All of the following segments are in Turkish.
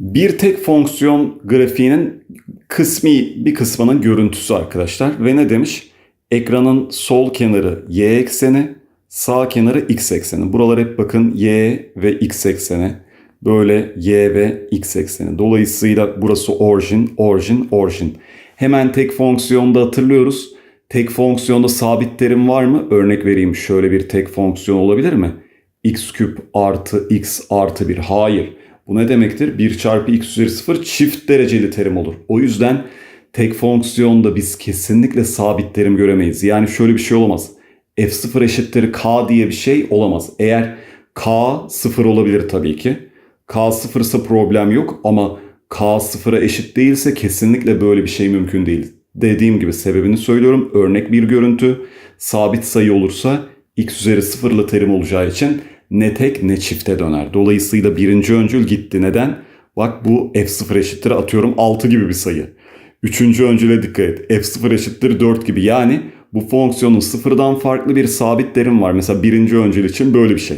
Bir tek fonksiyon grafiğinin kısmi bir kısmının görüntüsü arkadaşlar. Ve ne demiş? Ekranın sol kenarı y ekseni, sağ kenarı x ekseni. Buralar hep bakın y ve x ekseni. Böyle y ve x ekseni. Dolayısıyla burası origin, origin, origin. Hemen tek fonksiyonda hatırlıyoruz. Tek fonksiyonda sabit terim var mı? Örnek vereyim şöyle bir tek fonksiyon olabilir mi? x küp artı x artı 1. Hayır. Bu ne demektir? 1 çarpı x üzeri 0 çift dereceli terim olur. O yüzden tek fonksiyonda biz kesinlikle sabit terim göremeyiz. Yani şöyle bir şey olamaz. f0 eşittir k diye bir şey olamaz. Eğer k 0 olabilir tabii ki. k 0 ise problem yok ama k 0'a eşit değilse kesinlikle böyle bir şey mümkün değil. Dediğim gibi sebebini söylüyorum. Örnek bir görüntü sabit sayı olursa x üzeri sıfırlı terim olacağı için ne tek ne çifte döner. Dolayısıyla birinci öncül gitti. Neden? Bak bu f0 eşittir atıyorum 6 gibi bir sayı. Üçüncü öncüle dikkat et. f0 eşittir 4 gibi. Yani bu fonksiyonun sıfırdan farklı bir sabit terim var. Mesela birinci öncül için böyle bir şey.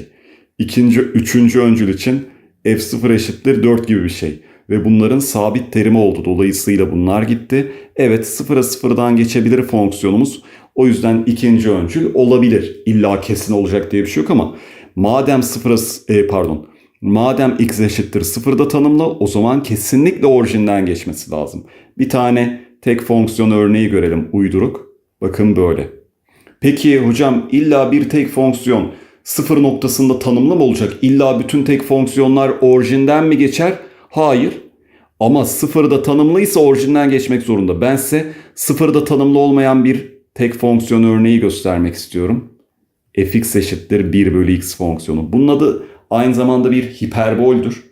İkinci, üçüncü öncül için f0 eşittir 4 gibi bir şey. Ve bunların sabit terimi oldu. Dolayısıyla bunlar gitti. Evet sıfıra sıfırdan geçebilir fonksiyonumuz. O yüzden ikinci öncül olabilir. İlla kesin olacak diye bir şey yok ama madem sıfıra e, pardon madem x eşittir sıfırda tanımlı o zaman kesinlikle orijinden geçmesi lazım. Bir tane tek fonksiyon örneği görelim uyduruk. Bakın böyle. Peki hocam illa bir tek fonksiyon sıfır noktasında tanımlı mı olacak? İlla bütün tek fonksiyonlar orijinden mi geçer? Hayır. Ama sıfırda tanımlıysa orijinden geçmek zorunda. Ben size sıfırda tanımlı olmayan bir tek fonksiyon örneği göstermek istiyorum. Fx eşittir 1 bölü x fonksiyonu. Bunun adı aynı zamanda bir hiperboldür.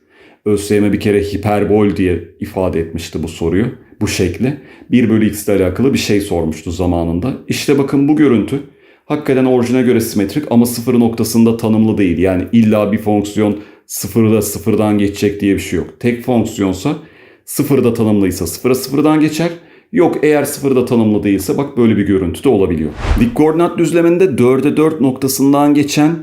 ÖSYM bir kere hiperbol diye ifade etmişti bu soruyu. Bu şekli. 1 bölü x ile alakalı bir şey sormuştu zamanında. İşte bakın bu görüntü hakikaten orijine göre simetrik ama sıfır noktasında tanımlı değil. Yani illa bir fonksiyon sıfırda sıfırdan geçecek diye bir şey yok. Tek fonksiyonsa sıfırda tanımlıysa sıfıra sıfırdan geçer. Yok eğer sıfırda tanımlı değilse bak böyle bir görüntü de olabiliyor. Dik koordinat düzleminde 4'e 4 noktasından geçen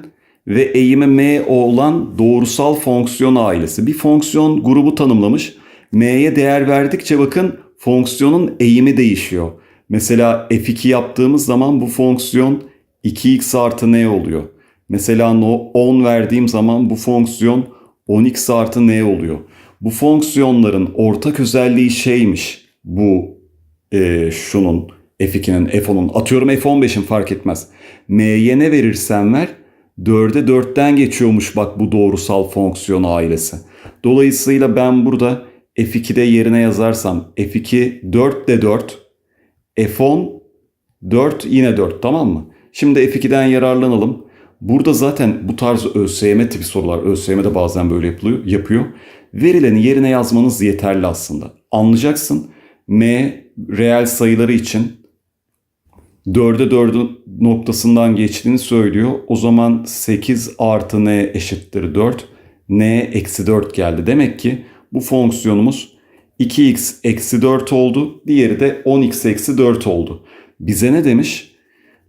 ve eğimi m olan doğrusal fonksiyon ailesi. Bir fonksiyon grubu tanımlamış. m'ye değer verdikçe bakın fonksiyonun eğimi değişiyor. Mesela f2 yaptığımız zaman bu fonksiyon 2x artı n oluyor. Mesela 10 verdiğim zaman bu fonksiyon 10x artı n oluyor. Bu fonksiyonların ortak özelliği şeymiş. Bu e, şunun f2'nin f10'un atıyorum f15'in fark etmez. m'ye ne verirsen ver 4'e 4'ten geçiyormuş bak bu doğrusal fonksiyon ailesi. Dolayısıyla ben burada f2'de yerine yazarsam f2 4 de 4 f10 4 yine 4 tamam mı? Şimdi f2'den yararlanalım. Burada zaten bu tarz ÖSYM tipi sorular ÖSYM'de bazen böyle yapıyor. Verileni yerine yazmanız yeterli aslında. Anlayacaksın m reel sayıları için 4'e 4 noktasından geçtiğini söylüyor. O zaman 8 artı n eşittir 4. n eksi 4 geldi. Demek ki bu fonksiyonumuz 2x eksi 4 oldu. Diğeri de 10x eksi 4 oldu. Bize ne demiş?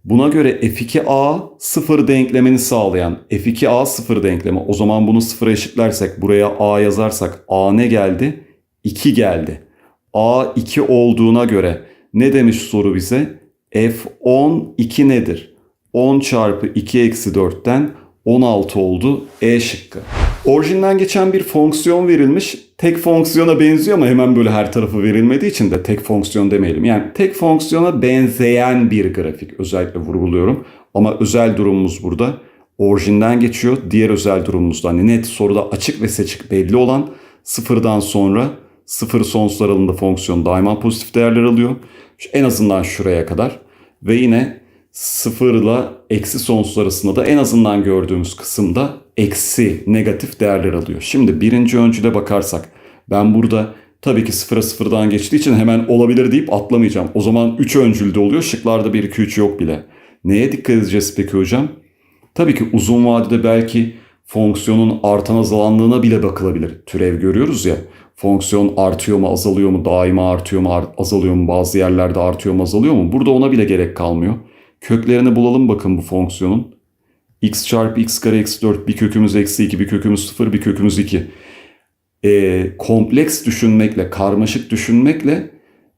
Buna göre f2a sıfır denklemini sağlayan f2a sıfır denklemi. O zaman bunu sıfıra eşitlersek buraya a yazarsak a ne geldi? 2 geldi. A 2 olduğuna göre ne demiş soru bize? f10 2 nedir? 10 çarpı 2 eksi 4'ten 16 oldu. E şıkkı. Orijinden geçen bir fonksiyon verilmiş. Tek fonksiyona benziyor ama hemen böyle her tarafı verilmediği için de tek fonksiyon demeyelim. Yani tek fonksiyona benzeyen bir grafik özellikle vurguluyorum. Ama özel durumumuz burada orijinden geçiyor. Diğer özel durumumuzda hani net soruda açık ve seçik belli olan sıfırdan sonra sıfır sonsuz aralığında fonksiyon daima pozitif değerler alıyor. En azından şuraya kadar. Ve yine sıfırla eksi sonsuz arasında da en azından gördüğümüz kısımda eksi negatif değerler alıyor. Şimdi birinci öncüle bakarsak ben burada tabii ki sıfıra sıfırdan geçtiği için hemen olabilir deyip atlamayacağım. O zaman 3 öncülde oluyor. Şıklarda 1 2 3 yok bile. Neye dikkat edeceğiz peki hocam? Tabii ki uzun vadede belki fonksiyonun artan azalanlığına bile bakılabilir. Türev görüyoruz ya. Fonksiyon artıyor mu, azalıyor mu, daima artıyor mu, azalıyor mu, bazı yerlerde artıyor mu, azalıyor mu? Burada ona bile gerek kalmıyor. Köklerini bulalım bakın bu fonksiyonun. x çarpı x kare eksi 4 bir kökümüz eksi 2 bir kökümüz 0 bir kökümüz 2. e, kompleks düşünmekle, karmaşık düşünmekle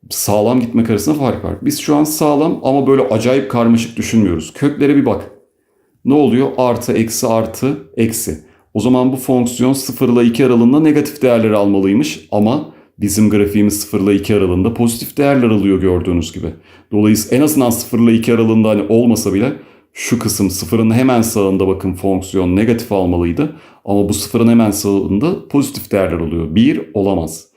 sağlam gitmek arasında fark var. Biz şu an sağlam ama böyle acayip karmaşık düşünmüyoruz. Köklere bir bak. Ne oluyor? Artı, eksi, artı, eksi. O zaman bu fonksiyon 0 ile 2 aralığında negatif değerleri almalıymış ama bizim grafiğimiz 0 ile 2 aralığında pozitif değerler alıyor gördüğünüz gibi. Dolayısıyla en azından 0 ile 2 aralığında hani olmasa bile şu kısım sıfırın hemen sağında bakın fonksiyon negatif almalıydı. Ama bu sıfırın hemen sağında pozitif değerler oluyor. 1 olamaz.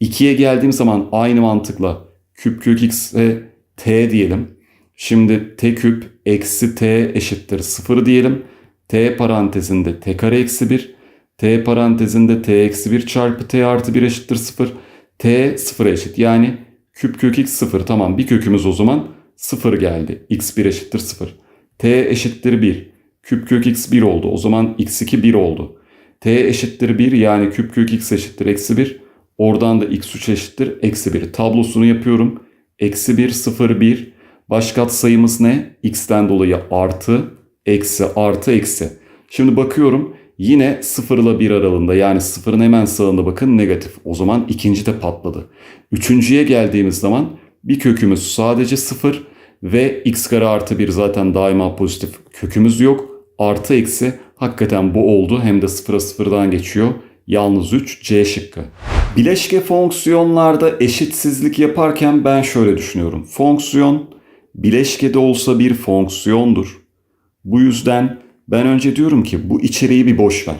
2'ye geldiğim zaman aynı mantıkla küp kök x'e t diyelim. Şimdi t küp eksi t eşittir 0 diyelim. T parantezinde t kare eksi 1. t parantezinde t eksi 1 çarpı t artı 1 eşittir 0. t 0'a eşit. Yani küp kök x 0. Tamam bir kökümüz o zaman 0 geldi. x1 eşittir 0. t eşittir 1. Küp kök x 1 oldu. O zaman x2 1 oldu. t eşittir 1 yani küp kök x eşittir eksi 1. Oradan da x3 eşittir eksi 1. Tablosunu yapıyorum. Eksi 1, 0, 1. Baş sayımız ne? x'ten dolayı artı, eksi, artı, eksi. Şimdi bakıyorum yine 0 ile 1 aralığında yani 0'ın hemen sağında bakın negatif. O zaman ikinci de patladı. Üçüncüye geldiğimiz zaman bir kökümüz sadece 0 ve x kare artı 1 zaten daima pozitif kökümüz yok. Artı eksi hakikaten bu oldu. Hem de 0'a 0'dan geçiyor. Yalnız 3 C şıkkı. Bileşke fonksiyonlarda eşitsizlik yaparken ben şöyle düşünüyorum. Fonksiyon bileşkede olsa bir fonksiyondur. Bu yüzden ben önce diyorum ki bu içeriği bir boş ver.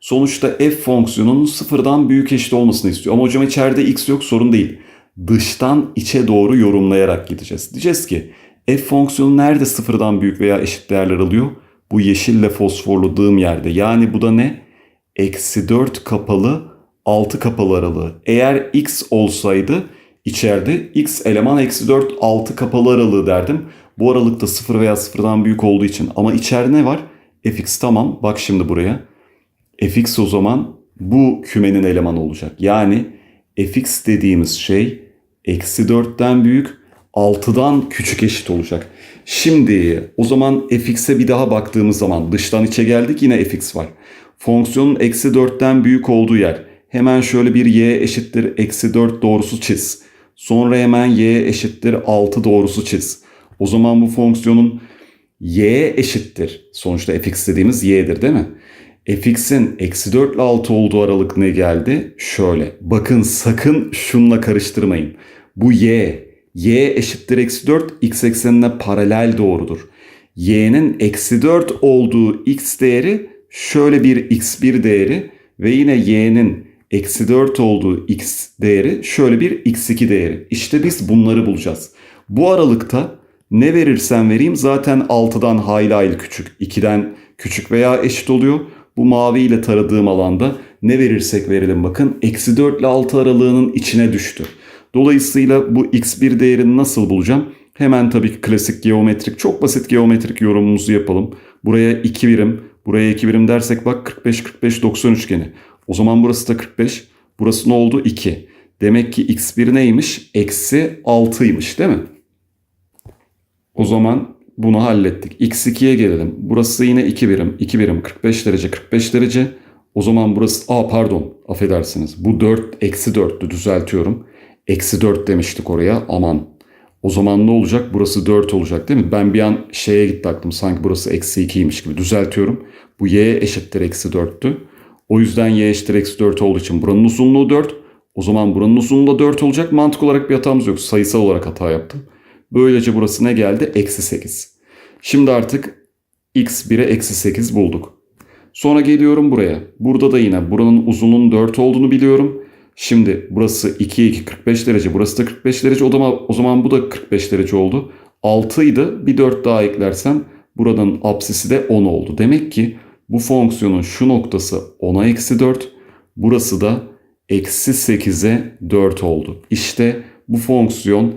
Sonuçta f fonksiyonunun sıfırdan büyük eşit olmasını istiyor. Ama hocam içeride x yok sorun değil. Dıştan içe doğru yorumlayarak gideceğiz. Diyeceğiz ki f fonksiyonu nerede sıfırdan büyük veya eşit değerler alıyor? Bu yeşille fosforladığım yerde. Yani bu da ne? Eksi 4 kapalı 6 kapalı aralığı. Eğer x olsaydı içeride x eleman eksi 4 6 kapalı aralığı derdim. Bu aralıkta 0 veya 0'dan büyük olduğu için. Ama içeride ne var? fx tamam bak şimdi buraya. fx o zaman bu kümenin elemanı olacak. Yani fx dediğimiz şey eksi 4'ten büyük 6'dan küçük eşit olacak. Şimdi o zaman fx'e bir daha baktığımız zaman dıştan içe geldik yine fx var. Fonksiyonun eksi 4'ten büyük olduğu yer. Hemen şöyle bir y eşittir eksi 4 doğrusu çiz. Sonra hemen y eşittir 6 doğrusu çiz. O zaman bu fonksiyonun y eşittir. Sonuçta fx dediğimiz y'dir değil mi? fx'in eksi 4 ile 6 olduğu aralık ne geldi? Şöyle. Bakın sakın şunla karıştırmayın. Bu y. y eşittir eksi 4 x eksenine paralel doğrudur. y'nin eksi 4 olduğu x değeri şöyle bir x1 değeri ve yine y'nin eksi 4 olduğu x değeri şöyle bir x2 değeri. İşte biz bunları bulacağız. Bu aralıkta ne verirsen vereyim zaten 6'dan hayli hayli küçük. 2'den küçük veya eşit oluyor. Bu mavi ile taradığım alanda ne verirsek verelim bakın. Eksi 4 ile 6 aralığının içine düştü. Dolayısıyla bu x1 değerini nasıl bulacağım? Hemen tabii ki klasik geometrik, çok basit geometrik yorumumuzu yapalım. Buraya 2 birim, buraya 2 birim dersek bak 45 45 90 üçgeni. O zaman burası da 45. Burası ne oldu? 2. Demek ki x1 neymiş? Eksi 6'ymış değil mi? O zaman bunu hallettik. x2'ye gelelim. Burası yine 2 birim. 2 birim 45 derece 45 derece. O zaman burası... Aa pardon affedersiniz. Bu 4 eksi 4'tü düzeltiyorum. Eksi 4 demiştik oraya. Aman. O zaman ne olacak? Burası 4 olacak değil mi? Ben bir an şeye gitti aklım. Sanki burası eksi 2'ymiş gibi düzeltiyorum. Bu y eşittir eksi 4'tü. O yüzden y eşittir eksi 4 olduğu için buranın uzunluğu 4. O zaman buranın uzunluğu da 4 olacak. Mantık olarak bir hatamız yok. Sayısal olarak hata yaptım. Böylece burası ne geldi? Eksi 8. Şimdi artık x1'e eksi 8 bulduk. Sonra geliyorum buraya. Burada da yine buranın uzunluğunun 4 olduğunu biliyorum. Şimdi burası 2 2 45 derece. Burası da 45 derece. O zaman, o zaman bu da 45 derece oldu. 6 idi. Bir 4 daha eklersem buranın apsisi de 10 oldu. Demek ki bu fonksiyonun şu noktası 10'a eksi 4. Burası da eksi 8'e 4 oldu. İşte bu fonksiyon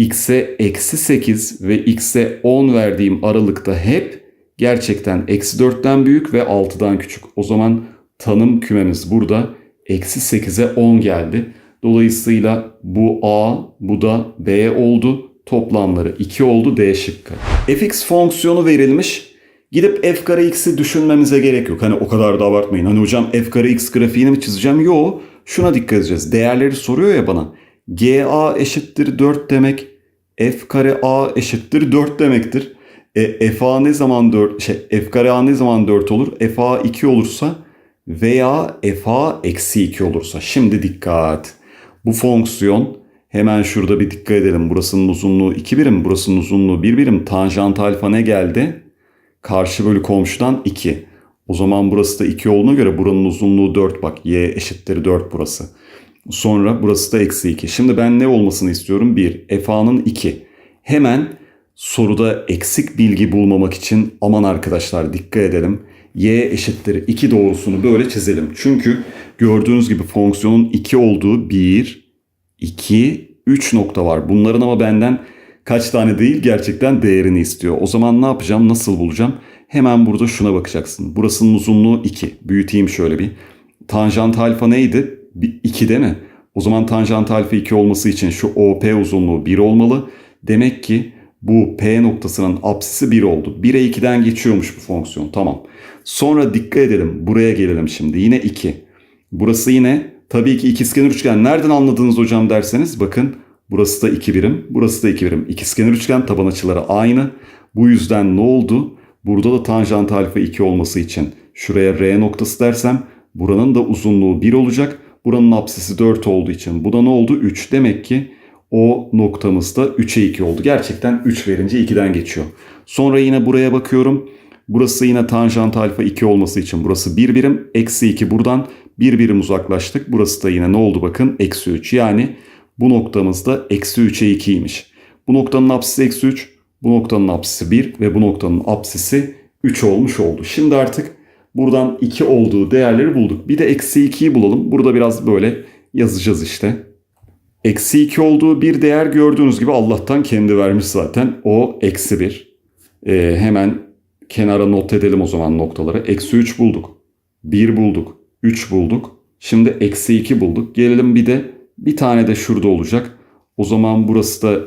x'e eksi 8 ve x'e 10 verdiğim aralıkta hep gerçekten eksi 4'ten büyük ve 6'dan küçük. O zaman tanım kümemiz burada eksi 8'e 10 geldi. Dolayısıyla bu A, bu da B oldu. Toplamları 2 oldu D şıkkı. fx fonksiyonu verilmiş. Gidip f kare x'i düşünmemize gerek yok. Hani o kadar da abartmayın. Hani hocam f kare x grafiğini mi çizeceğim? Yo. Şuna dikkat edeceğiz. Değerleri soruyor ya bana. GA eşittir 4 demek. F kare A eşittir 4 demektir. E, FA ne zaman 4 şey F kare A ne zaman 4 olur? FA 2 olursa veya FA eksi 2 olursa. Şimdi dikkat. Bu fonksiyon hemen şurada bir dikkat edelim. Burasının uzunluğu 2 birim, burasının uzunluğu 1 birim. Tanjant alfa ne geldi? Karşı bölü komşudan 2. O zaman burası da 2 olduğuna göre buranın uzunluğu 4 bak. Y eşittir 4 burası. Sonra burası da eksi 2. Şimdi ben ne olmasını istiyorum? 1. FA'nın 2. Hemen soruda eksik bilgi bulmamak için aman arkadaşlar dikkat edelim. Y eşittir 2 doğrusunu böyle çizelim. Çünkü gördüğünüz gibi fonksiyonun 2 olduğu 1, 2, 3 nokta var. Bunların ama benden kaç tane değil gerçekten değerini istiyor. O zaman ne yapacağım? Nasıl bulacağım? Hemen burada şuna bakacaksın. Burasının uzunluğu 2. Büyüteyim şöyle bir. Tanjant alfa neydi? 2 değil mi? O zaman tanjant alfa 2 olması için şu OP uzunluğu 1 olmalı. Demek ki bu P noktasının apsisi 1 oldu. 1'e 2'den geçiyormuş bu fonksiyon. Tamam. Sonra dikkat edelim. Buraya gelelim şimdi. Yine 2. Burası yine tabii ki ikizkenar üçgen. Nereden anladınız hocam derseniz bakın burası da 2 birim. Burası da 2 birim. İkizkenar üçgen taban açıları aynı. Bu yüzden ne oldu? Burada da tanjant alfa 2 olması için şuraya R noktası dersem buranın da uzunluğu 1 olacak. Buranın apsisi 4 olduğu için bu da ne oldu? 3. Demek ki o noktamızda 3'e 2 oldu. Gerçekten 3 verince 2'den geçiyor. Sonra yine buraya bakıyorum. Burası yine tanjant alfa 2 olması için burası 1 birim. Eksi 2 buradan 1 birim uzaklaştık. Burası da yine ne oldu bakın? Eksi 3. Yani bu noktamızda eksi 3'e 2'ymiş. Bu noktanın apsisi eksi 3. Bu noktanın apsisi 1 ve bu noktanın apsisi 3 olmuş oldu. Şimdi artık buradan 2 olduğu değerleri bulduk. Bir de eksi 2'yi bulalım. Burada biraz böyle yazacağız işte. Eksi 2 olduğu bir değer gördüğünüz gibi Allah'tan kendi vermiş zaten. O eksi 1. Ee, hemen kenara not edelim o zaman noktaları. Eksi 3 bulduk. 1 bulduk. 3 bulduk. Şimdi eksi 2 bulduk. Gelelim bir de bir tane de şurada olacak. O zaman burası da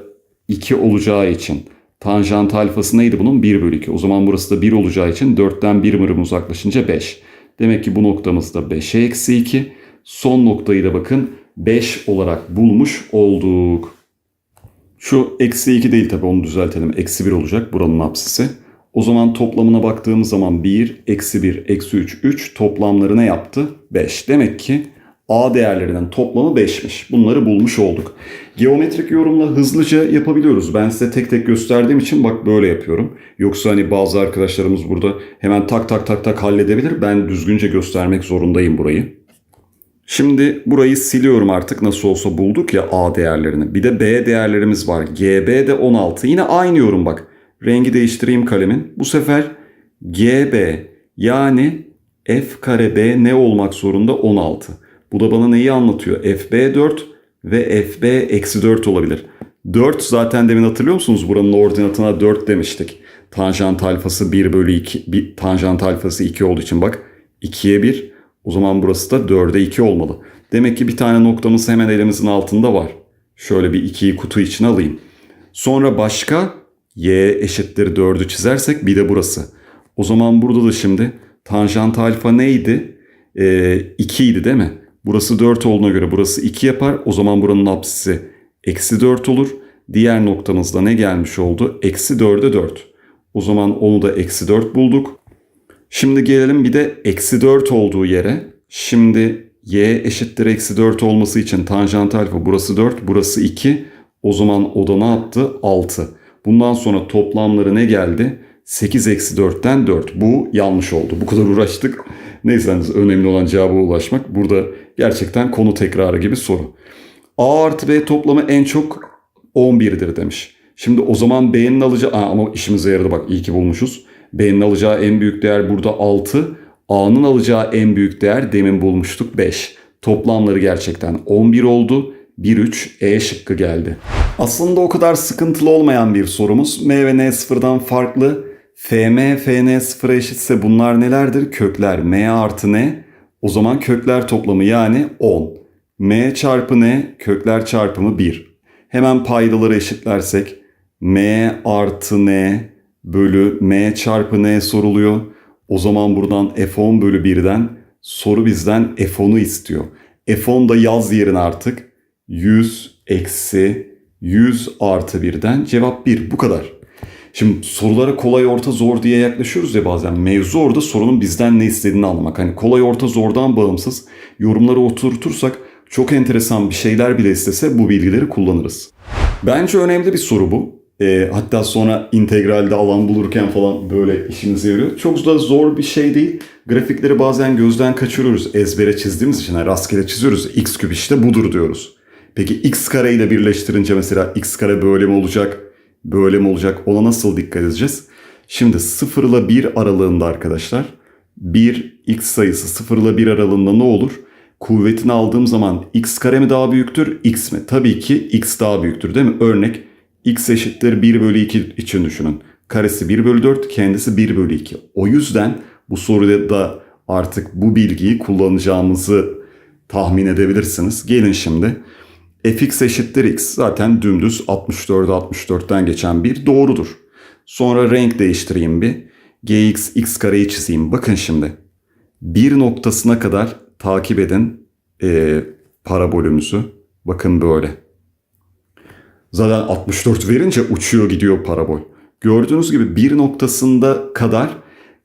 2 olacağı için tanjant alfası neydi bunun? 1 bölü 2. O zaman burası da 1 olacağı için 4'ten 1 mırım uzaklaşınca 5. Demek ki bu noktamız da 5'e eksi 2. Son noktayı da bakın 5 olarak bulmuş olduk. Şu eksi 2 değil tabi onu düzeltelim. Eksi 1 olacak buranın apsisi. O zaman toplamına baktığımız zaman 1, eksi 1, eksi 3, 3 toplamları ne yaptı? 5. Demek ki A değerlerinin toplamı 5'miş. Bunları bulmuş olduk. Geometrik yorumla hızlıca yapabiliyoruz. Ben size tek tek gösterdiğim için bak böyle yapıyorum. Yoksa hani bazı arkadaşlarımız burada hemen tak tak tak tak halledebilir. Ben düzgünce göstermek zorundayım burayı. Şimdi burayı siliyorum artık nasıl olsa bulduk ya A değerlerini. Bir de B değerlerimiz var. GB de 16. Yine aynı yorum bak. Rengi değiştireyim kalemin. Bu sefer GB yani f kare b ne olmak zorunda 16. Bu da bana neyi anlatıyor? fb 4 ve fb eksi 4 olabilir. 4 zaten demin hatırlıyor musunuz? Buranın ordinatına 4 demiştik. Tanjant alfası 1 bölü 2. Bir, tanjant alfası 2 olduğu için bak 2'ye 1. O zaman burası da 4'e 2 olmalı. Demek ki bir tane noktamız hemen elimizin altında var. Şöyle bir 2'yi kutu içine alayım. Sonra başka y eşittir 4'ü çizersek bir de burası. O zaman burada da şimdi tanjant alfa neydi? Ee, 2 idi değil mi? Burası 4 olduğuna göre burası 2 yapar. O zaman buranın apsisi eksi 4 olur. Diğer noktamızda ne gelmiş oldu? Eksi 4'e 4. O zaman onu da eksi 4 bulduk. Şimdi gelelim bir de eksi 4 olduğu yere. Şimdi y eşittir eksi 4 olması için tanjant alfa burası 4, burası 2. O zaman o da ne yaptı? 6. Bundan sonra toplamları ne geldi? 8 eksi 4'ten 4. Bu yanlış oldu. Bu kadar uğraştık. Neyse hani önemli olan cevaba ulaşmak. Burada gerçekten konu tekrarı gibi soru. A artı B toplamı en çok 11'dir demiş. Şimdi o zaman B'nin alacağı... Aa, ama işimize yaradı bak iyi ki bulmuşuz. B'nin alacağı en büyük değer burada 6. A'nın alacağı en büyük değer demin bulmuştuk 5. Toplamları gerçekten 11 oldu. 1-3 E şıkkı geldi. Aslında o kadar sıkıntılı olmayan bir sorumuz. M ve N sıfırdan farklı. FM, FN sıfıra eşitse bunlar nelerdir? Kökler M artı N. O zaman kökler toplamı yani 10. M çarpı N kökler çarpımı 1. Hemen paydaları eşitlersek M artı N bölü m çarpı n soruluyor. O zaman buradan f10 bölü 1'den soru bizden f10'u istiyor. f10 da yaz yerine artık 100 eksi 100 artı 1'den cevap 1 bu kadar. Şimdi sorulara kolay orta zor diye yaklaşıyoruz ya bazen. Mevzu orada sorunun bizden ne istediğini anlamak. Hani kolay orta zordan bağımsız yorumları oturtursak çok enteresan bir şeyler bile istese bu bilgileri kullanırız. Bence önemli bir soru bu. E, hatta sonra integralde alan bulurken falan böyle işimize yarıyor. Çok da zor bir şey değil. Grafikleri bazen gözden kaçırıyoruz. Ezbere çizdiğimiz için yani rastgele çiziyoruz. X küp işte budur diyoruz. Peki x kare ile birleştirince mesela x kare böyle mi olacak? Böyle mi olacak? Ona nasıl dikkat edeceğiz? Şimdi 0 ile 1 aralığında arkadaşlar 1 x sayısı 0 ile 1 aralığında ne olur? Kuvvetini aldığım zaman x kare mi daha büyüktür x mi? Tabii ki x daha büyüktür değil mi? Örnek x eşittir 1 bölü 2 için düşünün. Karesi 1 bölü 4 kendisi 1 bölü 2. O yüzden bu soruda da artık bu bilgiyi kullanacağımızı tahmin edebilirsiniz. Gelin şimdi fx eşittir x zaten dümdüz 64'e 64'ten geçen bir doğrudur. Sonra renk değiştireyim bir. gx x kareyi çizeyim. Bakın şimdi. Bir noktasına kadar takip edin e, parabolümüzü. Bakın böyle. Zaten 64 verince uçuyor gidiyor parabol. Gördüğünüz gibi bir noktasında kadar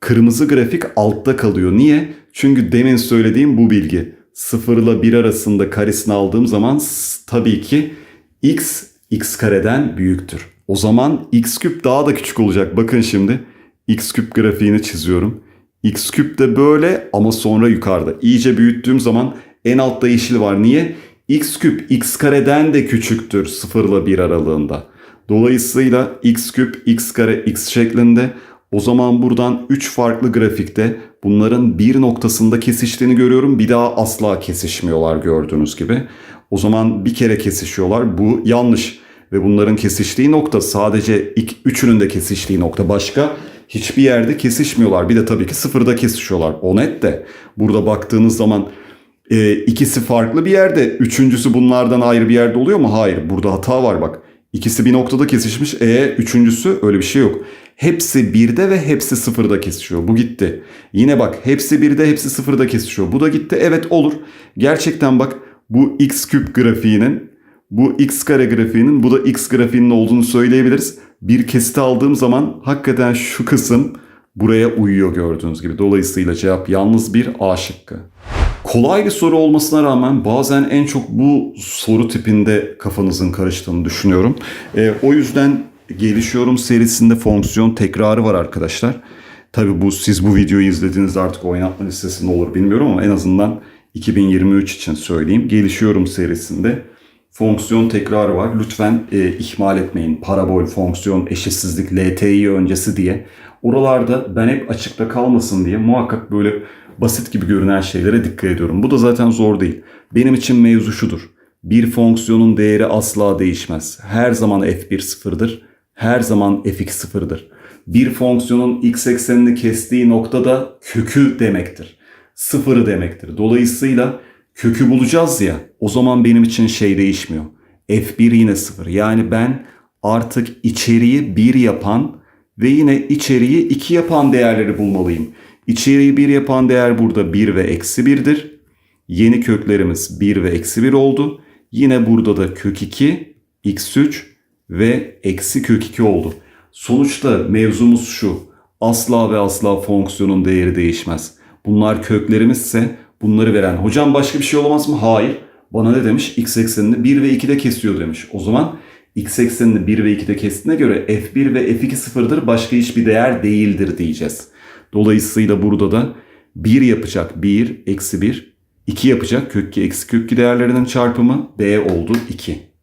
kırmızı grafik altta kalıyor. Niye? Çünkü demin söylediğim bu bilgi. 0 ile 1 arasında karesini aldığım zaman tabii ki x x kareden büyüktür. O zaman x küp daha da küçük olacak. Bakın şimdi x küp grafiğini çiziyorum. x küp de böyle ama sonra yukarıda. İyice büyüttüğüm zaman en altta yeşil var. Niye? x küp x kareden de küçüktür 0 ile 1 aralığında. Dolayısıyla x küp x kare x şeklinde o zaman buradan 3 farklı grafikte bunların bir noktasında kesiştiğini görüyorum. Bir daha asla kesişmiyorlar gördüğünüz gibi. O zaman bir kere kesişiyorlar. Bu yanlış. Ve bunların kesiştiği nokta sadece ilk üçünün de kesiştiği nokta. Başka hiçbir yerde kesişmiyorlar. Bir de tabii ki sıfırda kesişiyorlar. O net de. Burada baktığınız zaman e, ikisi farklı bir yerde. Üçüncüsü bunlardan ayrı bir yerde oluyor mu? Hayır. Burada hata var bak. İkisi bir noktada kesişmiş. E üçüncüsü öyle bir şey yok. Hepsi birde ve hepsi sıfırda kesişiyor. Bu gitti. Yine bak hepsi birde hepsi sıfırda kesişiyor. Bu da gitti. Evet olur. Gerçekten bak bu x küp grafiğinin bu x kare grafiğinin bu da x grafiğinin olduğunu söyleyebiliriz. Bir kesit aldığım zaman hakikaten şu kısım buraya uyuyor gördüğünüz gibi. Dolayısıyla cevap yalnız bir A şıkkı. Kolay bir soru olmasına rağmen bazen en çok bu soru tipinde kafanızın karıştığını düşünüyorum. E, o yüzden Gelişiyorum serisinde fonksiyon tekrarı var arkadaşlar. Tabi bu siz bu videoyu izlediğinizde artık oynatma listesinde olur bilmiyorum ama en azından 2023 için söyleyeyim. Gelişiyorum serisinde fonksiyon tekrarı var. Lütfen e, ihmal etmeyin. Parabol, fonksiyon, eşitsizlik, LTI öncesi diye. Oralarda ben hep açıkta kalmasın diye muhakkak böyle basit gibi görünen şeylere dikkat ediyorum. Bu da zaten zor değil. Benim için mevzu şudur. Bir fonksiyonun değeri asla değişmez. Her zaman f1 sıfırdır her zaman fx sıfırdır. Bir fonksiyonun x eksenini kestiği noktada kökü demektir. Sıfırı demektir. Dolayısıyla kökü bulacağız ya o zaman benim için şey değişmiyor. f1 yine sıfır. Yani ben artık içeriği 1 yapan ve yine içeriği 2 yapan değerleri bulmalıyım. İçeriği 1 yapan değer burada 1 ve eksi 1'dir. Yeni köklerimiz 1 ve eksi 1 oldu. Yine burada da kök 2, x3 ve eksi kök 2 oldu. Sonuçta mevzumuz şu. Asla ve asla fonksiyonun değeri değişmez. Bunlar köklerimizse bunları veren. Hocam başka bir şey olamaz mı? Hayır. Bana ne demiş? X eksenini 1 ve 2'de kesiyor demiş. O zaman x eksenini 1 ve 2'de kestiğine göre f1 ve f2 sıfırdır. Başka hiçbir değer değildir diyeceğiz. Dolayısıyla burada da 1 yapacak 1 eksi 1 2 yapacak kök 2 eksi kök 2 değerlerinin çarpımı b oldu 2.